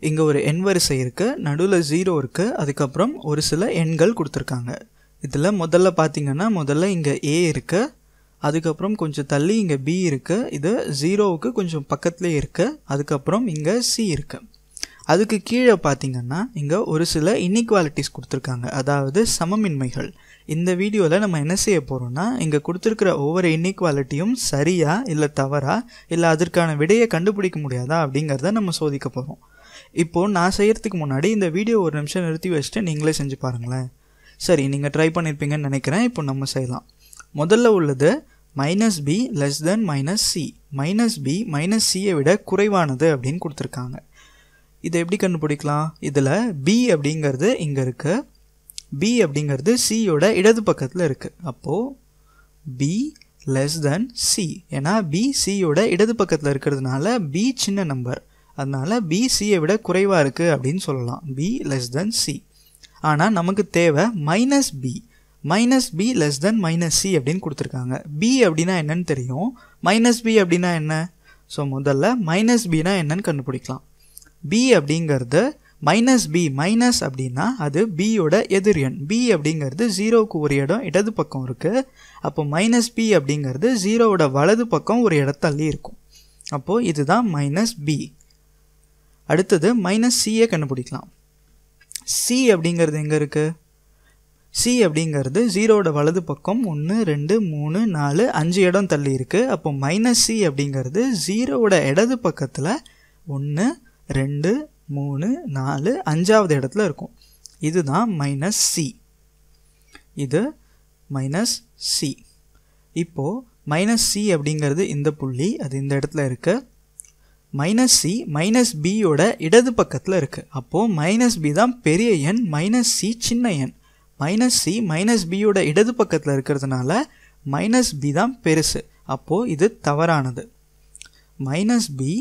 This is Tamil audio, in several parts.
இங்கே ஒரு எண் வரிசை இருக்குது நடுவில் ஜீரோ இருக்குது அதுக்கப்புறம் ஒரு சில எண்கள் கொடுத்துருக்காங்க. இதில் முதல்ல பார்த்தீங்கன்னா முதல்ல இங்கே ஏ இருக்குது அதுக்கப்புறம் கொஞ்சம் தள்ளி இங்கே பி இருக்குது இது ஜீரோவுக்கு கொஞ்சம் பக்கத்துலேயே இருக்குது அதுக்கப்புறம் இங்கே சி இருக்குது அதுக்கு கீழே பார்த்தீங்கன்னா இங்கே ஒரு சில இன்இக்வாலிட்டிஸ் கொடுத்துருக்காங்க அதாவது சமமின்மைகள். இந்த வீடியோவில் நம்ம என்ன செய்ய போகிறோம்னா இங்கே கொடுத்துருக்கிற ஒவ்வொரு இன்இக்வாலிட்டியும் சரியா இல்லை தவறா இல்லை அதற்கான விடையை கண்டுபிடிக்க முடியாதா அப்படிங்கிறத நம்ம சோதிக்க போகிறோம் இப்போது நான் செய்கிறதுக்கு முன்னாடி இந்த வீடியோ ஒரு நிமிஷம் நிறுத்தி வச்சுட்டு நீங்களே செஞ்சு பாருங்களேன். சரி நீங்கள் ட்ரை பண்ணியிருப்பீங்கன்னு நினைக்கிறேன். இப்போ நம்ம செய்யலாம். முதல்ல உள்ளது minus B less than minus C minus B minus சியை விட குறைவானது அப்படின்னு கொடுத்துருக்காங்க. இதை எப்படி கண்டுபிடிக்கலாம்? இதில் பி அப்படிங்கிறது இங்கே இருக்குது பி அப்படிங்கிறது சியோட இடது பக்கத்தில் இருக்குது அப்போது பி லெஸ் தென் சி ஏன்னா பி சியோட இடது பக்கத்தில் இருக்கிறதுனால பி சின்ன நம்பர் அதனால் பி சியை விட குறைவாக இருக்குது அப்படின்னு சொல்லலாம். பி லெஸ் தென் சி ஆனால் நமக்கு தேவை minus B minus B less than minus C அப்படின்னு கொடுத்துருக்காங்க. பி அப்படின்னா என்னன்னு தெரியும். மைனஸ் பி அப்படின்னா என்ன? ஸோ முதல்ல மைனஸ் பினா என்னன்னு கண்டுபிடிக்கலாம். பி அப்படிங்கிறது மைனஸ் பி மைனஸ் அப்படின்னா அது பியோட எதிர் எண். பி அப்படிங்கிறது ஜீரோவுக்கு ஒரு இடம் இடது பக்கம் இருக்குது அப்போ மைனஸ் பி அப்படிங்கிறது ஜீரோவோட வலது பக்கம் ஒரு இடத்தள்ளி இருக்கும். அப்போது இதுதான் மைனஸ் பி அடுத்தது மைனஸ் சியை கண்டுபிடிக்கலாம். சி அப்படிங்கிறது எங்கே இருக்குது சி அப்படிங்கிறது ஜீரோட வலது பக்கம் ஒன்று ரெண்டு மூணு நாலு அஞ்சு இடம் தள்ளி இருக்குது அப்போ மைனஸ் சி அப்படிங்கிறது ஜீரோவோட இடது பக்கத்தில் ஒன்று ரெண்டு மூணு நாலு அஞ்சாவது இடத்துல இருக்கும். இதுதான் மைனஸ் சி இது மைனஸ் சி இப்போது மைனஸ் சி அப்படிங்கிறது இந்த புள்ளி அது இந்த இடத்துல இருக்குது மைனஸ் சி மைனஸ் பியோட இடது பக்கத்தில் இருக்குது அப்போது மைனஸ் பி தான் பெரிய எண் மைனஸ் சி சின்ன எண். மைனஸ் சி மைனஸ் பியோட இடது பக்கத்தில் இருக்கிறதுனால மைனஸ் பி தான் பெருசு. அப்போது இது தவறானது. மைனஸ் பி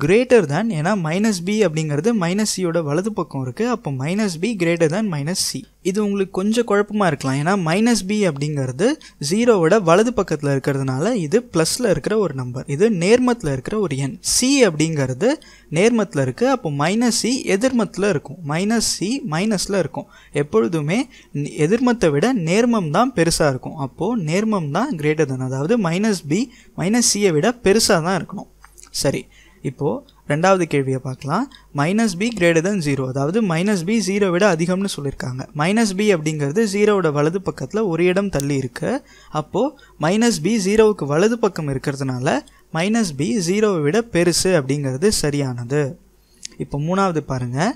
கிரேட்டர் தேன் ஏன்னா மைனஸ் பி அப்படிங்கிறது மைனஸ் சியோட வலது பக்கம் இருக்குது அப்போ minus B greater than minus C இது உங்களுக்கு கொஞ்சம் குழப்பமாக இருக்கலாம். ஏன்னா மைனஸ் பி அப்படிங்கிறது ஜீரோவோட வலது பக்கத்தில் இருக்கிறதுனால இது ப்ளஸில் இருக்கிற ஒரு நம்பர் இது நேர்மத்தில் இருக்கிற ஒரு எண். சி அப்படிங்கிறது நேர்மத்தில் இருக்குது அப்போ மைனஸ் சி எதிர்மத்தில் இருக்கும். மைனஸ் சி மைனஸில் இருக்கும். எப்பொழுதுமே எதிர்மத்தை விட நேர்மம் தான் பெருசாக இருக்கும். அப்போது நேர்மம் தான் கிரேட்டர் தேன் அதாவது மைனஸ் பி மைனஸ் சியை விட பெருசாக தான் இருக்கணும். சரி. இப்போது ரெண்டாவது கேள்வியை பார்க்கலாம். Minus B greater than zero அதாவது மைனஸ் பி ஜீரோ விட அதிகம்னு சொல்லியிருக்காங்க. மைனஸ் பி அப்படிங்கிறது ஜீரோவோட வலது பக்கத்தில் ஒரு இடம் தள்ளி இருக்கு. அப்போது மைனஸ் பி ஜீரோவுக்கு வலது பக்கம் இருக்கிறதுனால மைனஸ் பி ஜீரோவை விட பெருசு அப்படிங்கிறது சரியானது. இப்போ மூணாவது பாருங்கள்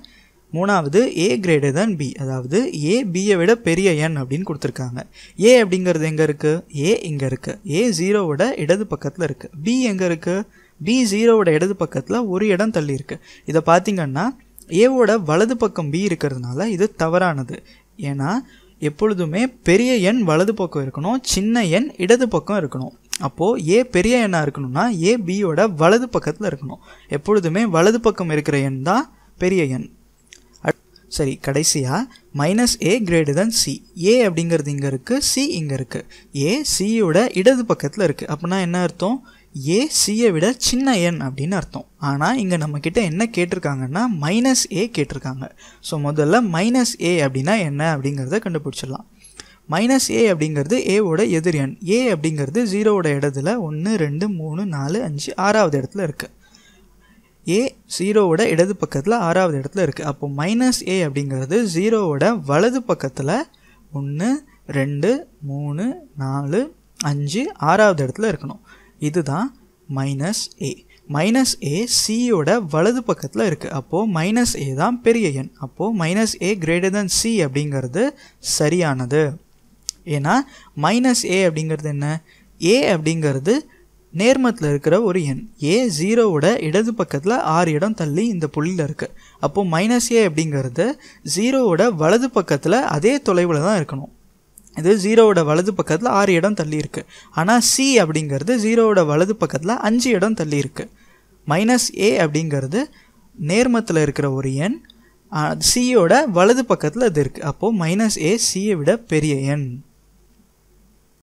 மூணாவது ஏ கிரேடு தான் பி அதாவது ஏ பியை விட பெரிய எண் அப்படின்னு கொடுத்துருக்காங்க. ஏ அப்படிங்கிறது எங்கே இருக்குது ஏ இங்கே இருக்குது ஏ ஜீரோவோட இடது பக்கத்தில் இருக்குது பி எங்கே இருக்குது பி ஜீரோவோட இடது பக்கத்தில் ஒரு இடம் தள்ளி இருக்குது இதை பார்த்தீங்கன்னா ஏவோட வலது பக்கம் பி இருக்கிறதுனால இது தவறானது. ஏன்னா எப்பொழுதுமே பெரிய எண் வலது பக்கம் இருக்கணும் சின்ன எண் இடது பக்கம் இருக்கணும். அப்போது ஏ பெரிய எண்ணாக இருக்கணும்னா ஏ பியோட வலது பக்கத்தில் இருக்கணும். எப்பொழுதுமே வலது பக்கம் இருக்கிற எண் தான் பெரிய எண். சரி கடைசியாக minus A greater than C A அப்படிங்கிறது இங்கே இருக்குது சி இங்கே இருக்குது ஏ சியோட இடது பக்கத்தில் இருக்குது அப்படின்னா என்ன அர்த்தம்? ஏ சியை விட சின்ன எண் அப்படின்னு அர்த்தம். ஆனால் இங்கே நம்மக்கிட்ட என்ன கேட்டிருக்காங்கன்னா மைனஸ் ஏ கேட்டிருக்காங்க. ஸோ முதல்ல மைனஸ் ஏ அப்படின்னா என்ன அப்படிங்கிறத கண்டுபிடிச்சிடலாம். மைனஸ் ஏ அப்படிங்கிறது ஏவோட எதிர் எண். ஏ அப்படிங்கிறது ஜீரோவோட இடத்துல ஒன்று ரெண்டு மூணு நாலு அஞ்சு ஆறாவது இடத்துல இருக்குது ஏ ஜீரோவோட இடது பக்கத்தில் ஆறாவது இடத்துல இருக்குது அப்போ மைனஸ் ஏ அப்படிங்கிறது ஜீரோவோட வலது பக்கத்தில் ஒன்று ரெண்டு மூணு நாலு அஞ்சு ஆறாவது இடத்துல இருக்கணும். இதுதான் மைனஸ் ஏ மைனஸ் ஏ சியோட வலது பக்கத்தில் இருக்குது அப்போது மைனஸ் ஏ தான் பெரிய எண். அப்போது minus A greater than C அப்படிங்கிறது சரியானது. ஏன்னா மைனஸ் ஏ அப்படிங்கிறது என்ன? ஏ அப்படிங்கிறது நேர்மத்தில் இருக்கிற ஒரு எண். ஏ ஜீரோவோட இடது பக்கத்தில் ஆறு இடம் தள்ளி இந்த புள்ளியில் இருக்குது அப்போது மைனஸ் ஏ அப்படிங்கிறது ஜீரோவோட வலது பக்கத்தில் அதே தொலைவில் தான் இருக்கணும். இது ஜீரோவோட வலது பக்கத்தில் ஆறு இடம் தள்ளி இருக்குது ஆனால் சி அப்படிங்கிறது ஜீரோவோட வலது பக்கத்தில் அஞ்சு இடம் தள்ளி இருக்குது மைனஸ் ஏ அப்படிங்கிறது நேர்மத்தில் இருக்கிற ஒரு எண். சியோட வலது பக்கத்தில் அது இருக்குது அப்போது மைனஸ் ஏ சியை விட பெரிய எண்.